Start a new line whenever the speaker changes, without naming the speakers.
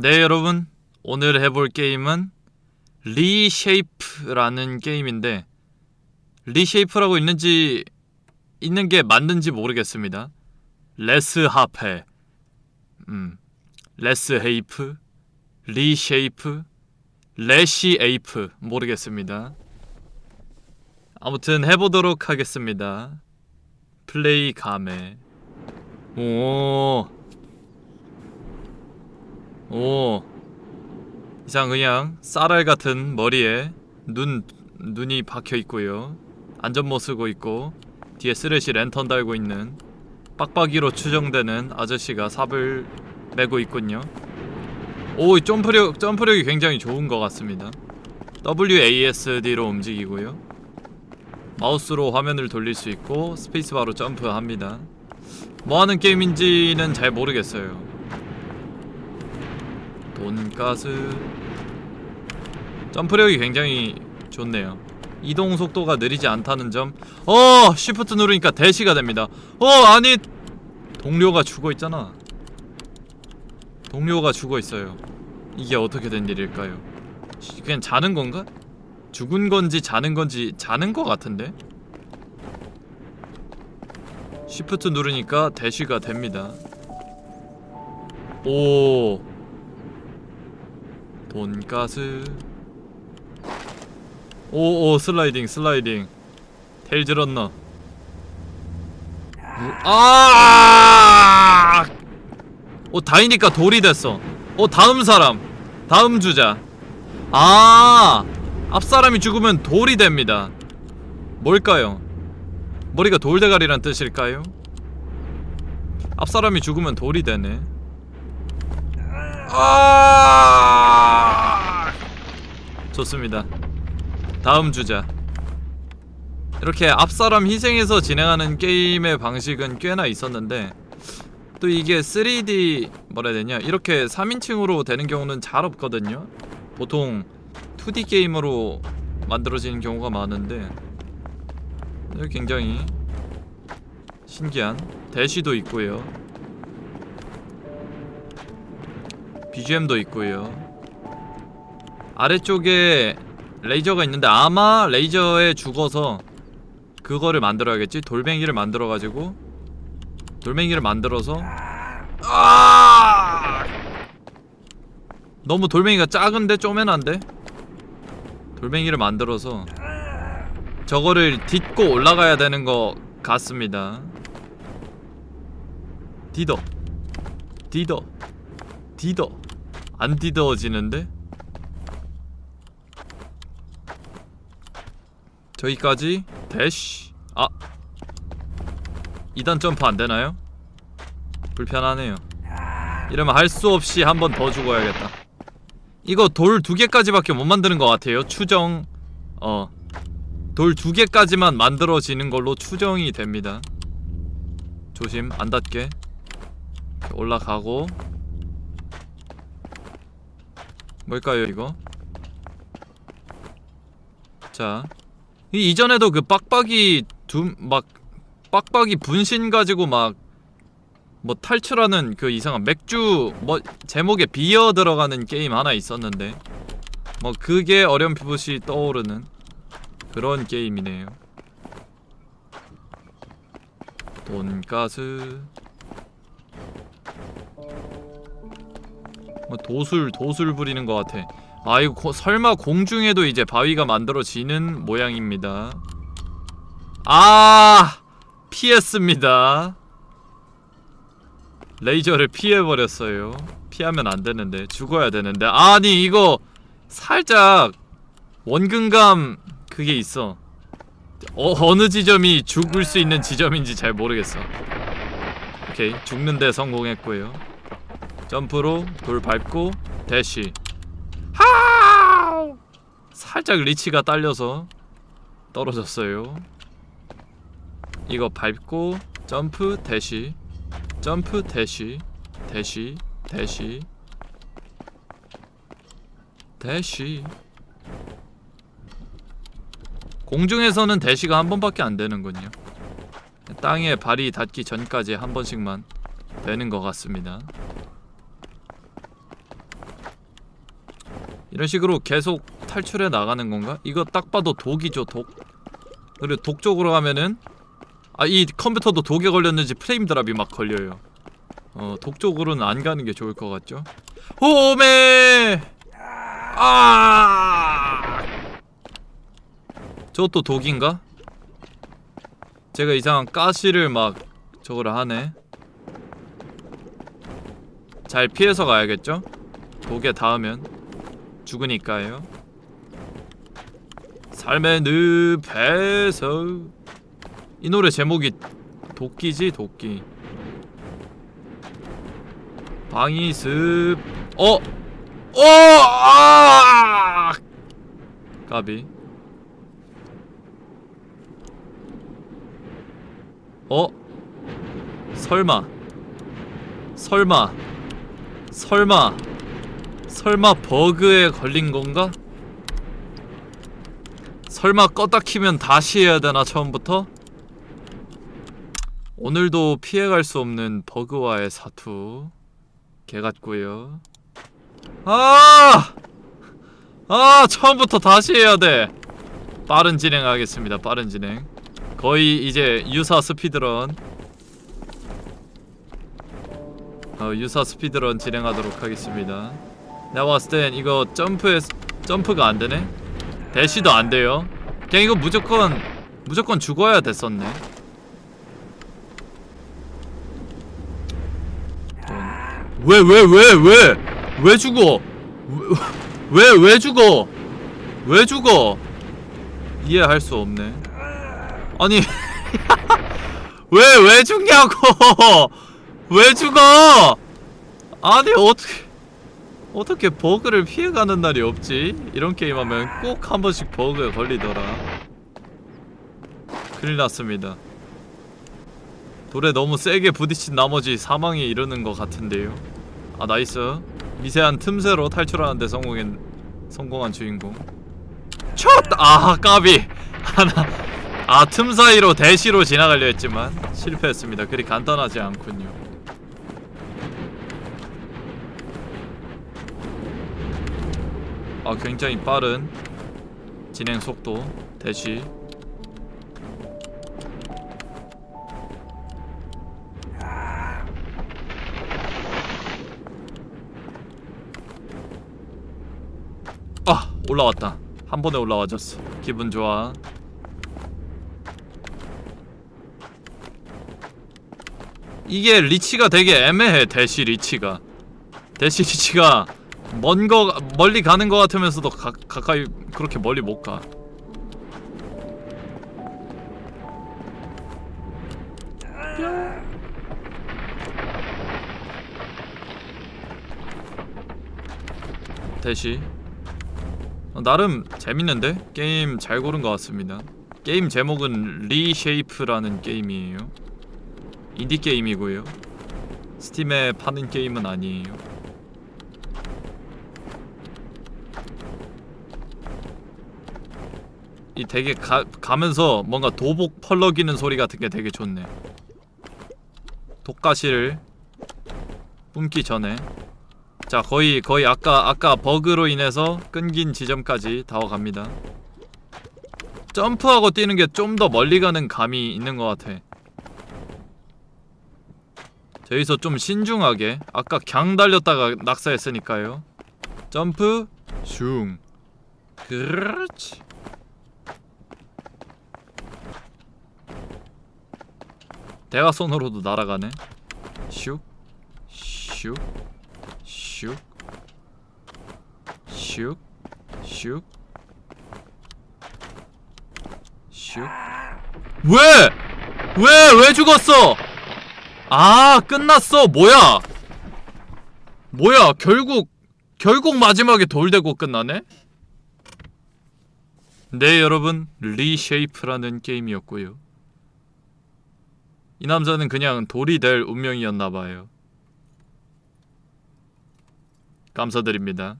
네 여러분 오늘 해볼 게임은 리쉐이프라는 게임인데 리쉐이프라고 있는지 있는 게 맞는지 모르겠습니다. 레스 하페, 음, 레스 헤이프, 리쉐이프, 레시 에이프 모르겠습니다. 아무튼 해보도록 하겠습니다. 플레이 감에 오. 오. 이상 그냥 쌀알 같은 머리에 눈 눈이 박혀 있고요. 안전모 쓰고 있고 뒤에 쓰레쉬 랜턴 달고 있는 빡빡이로 추정되는 아저씨가 삽을 메고 있군요. 오 점프력 점프력이 굉장히 좋은 것 같습니다. WASD로 움직이고요. 마우스로 화면을 돌릴 수 있고 스페이스바로 점프합니다. 뭐하는 게임인지는 잘 모르겠어요 돈가스 점프력이 굉장히 좋네요 이동 속도가 느리지 않다는 점 어! 쉬프트 누르니까 대시가 됩니다 어! 아니 동료가 죽어있잖아 동료가 죽어있어요 이게 어떻게 된 일일까요 시- 그냥 자는 건가? 죽은 건지 자는 건지 자는 거 같은데? 쉬프트 누르니까 대시가 됩니다 오 돈가스. 오오 슬라이딩 슬라이딩. 텔 들었나? 아! 오 다이니까 돌이 됐어. 오 다음 사람. 다음 주자. 아! 앞사람이 죽으면 돌이 됩니다. 뭘까요? 머리가 돌대가리란 뜻일까요? 앞사람이 죽으면 돌이 되네 아 좋습니다. 다음 주자. 이렇게 앞사람 희생해서 진행하는 게임의 방식은 꽤나 있었는데 또 이게 3D 뭐라 해야 되냐 이렇게 3인칭으로 되는 경우는 잘 없거든요. 보통 2D 게임으로 만들어지는 경우가 많은데 굉장히 신기한 대시도 있고요. BGM도 있고요. 아래쪽에 레이저가 있는데 아마 레이저에 죽어서 그거를 만들어야겠지. 돌멩이를 만들어 가지고 돌멩이를 만들어서 아! 너무 돌멩이가 작은데 쪼매난데? 돌멩이를 만들어서 저거를 딛고 올라가야 되는 것 같습니다. 디더 디더 디더 안 디더지는데? 저기까지? 대쉬. 아. 2단 점프 안 되나요? 불편하네요. 이러면 할 수 없이 한 번 더 죽어야겠다. 이거 돌 두 개까지밖에 못 만드는 것 같아요. 추정. 어 돌 두 개까지만 만들어지는 걸로 추정이 됩니다. 조심. 안 닿게 올라가고 뭘까요 이거? 자 이 이전에도 그 빡빡이 두막 빡빡이 분신 가지고 막 뭐 탈출하는 그 이상한 맥주 뭐 제목에 비어 들어가는 게임 하나 있었는데 뭐 그게 어렴풋이 떠오르는 그런 게임이네요. 돈가스 뭐 도술 도술 부리는 것 같아. 아 이거 고- 설마 공중에도 이제 바위가 만들어지는 모양입니다. 아 피했습니다. 레이저를 피해버렸어요. 피하면 안 되는데 죽어야 되는데 아니 이거 살짝 원근감 그게 있어. 어, 어느 지점이 죽을 수 있는 지점인지 잘 모르겠어. 오케이 죽는데 성공했고요. 점프로 돌 밟고 대시 하우! 살짝 리치가 딸려서 떨어졌어요. 이거 밟고 점프 대시 점프 대시 대시 대시 대시 공중에서는 대시가 한 번밖에 안 되는군요. 땅에 발이 닿기 전까지 한 번씩만 되는 것 같습니다 이런 식으로 계속 탈출해 나가는 건가? 이거 딱 봐도 독이죠 독 그리고 독 쪽으로 가면은 아 이 컴퓨터도 독에 걸렸는지 프레임 드랍이 막 걸려요 어 독 쪽으로는 안 가는 게 좋을 것 같죠? 호메 아 저것도 독인가? 제가 이상한 가시를 막 저거를 하네 잘 피해서 가야겠죠? 독에 닿으면 죽으니까요 삶의 늪에서 이 노래 제목이 도끼지 도끼 방이습 어! 어! 아! 까비 어? 설마 설마 설마 설마 버그에 걸린 건가? 설마 껐다 키면 다시 해야 되나 처음부터? 오늘도 피해갈 수 없는 버그와의 사투 개 같고요 아! 아 처음부터 다시 해야 돼 빠른 진행하겠습니다 빠른 진행 거의 이제 유사 스피드런 어, 유사 스피드런 진행하도록 하겠습니다 내가 봤을 땐 이거 점프에 점프가 안 되네? 대시도 안 돼요? 그냥 이거 무조건 무조건 죽어야 됐었네. 왜 왜 왜 왜? 왜 죽어? 왜왜 죽어? 왜 죽어? 이해할 수 없네. 아니 왜 왜 죽냐고! 왜 죽어? 아니 어떻게 어떻게 버그를 피해가는 날이 없지? 이런 게임하면 꼭 한 번씩 버그에 걸리더라. 큰일 났습니다. 돌에 너무 세게 부딪힌 나머지 사망에 이르는 것 같은데요. 아 나이스. 미세한 틈새로 탈출하는데 성공한 성공한 주인공. 첫! 아 까비! 하나. 아 틈 사이로 대시로 지나가려 했지만 실패했습니다. 그리 간단하지 않군요 아 굉장히 빠른 진행 속도 대시. 아 올라왔다. 한 번에 올라와줬어. 기분 좋아. 이게 리치가 되게 애매해 대시 리치가. 대시 리치가 먼 거 멀리 가는 거 같으면서도 가, 가까이 그렇게 멀리 못 가. 대시 어, 나름 재밌는데 게임 잘 고른 것 같습니다. 게임 제목은 리쉐이프라는 게임이에요. 인디 게임이고요. 스팀에 파는 게임은 아니에요. 이 되게 가, 가면서 뭔가 도복 펄럭이는 소리 같은 게 되게 좋네. 독가시를 뿜기 전에 자 거의 거의 아까 아까 버그로 인해서 끊긴 지점까지 다 와갑니다. 점프하고 뛰는 게 좀 더 멀리 가는 감이 있는 것 같아. 저기서 좀 신중하게 아까 강 달렸다가 낙사했으니까요. 점프 슝 그렇지. 대각선으로도 날아가네. 슉, 슉, 슉, 슉, 슉, 슉. 왜? 왜? 왜 죽었어? 아, 끝났어. 뭐야? 뭐야? 결국 결국 마지막에 돌대고 끝나네? 네, 여러분. 리쉐이프라는 게임이었고요. 이 남자는 그냥 돌이 될 운명이었나 봐요. 감사드립니다.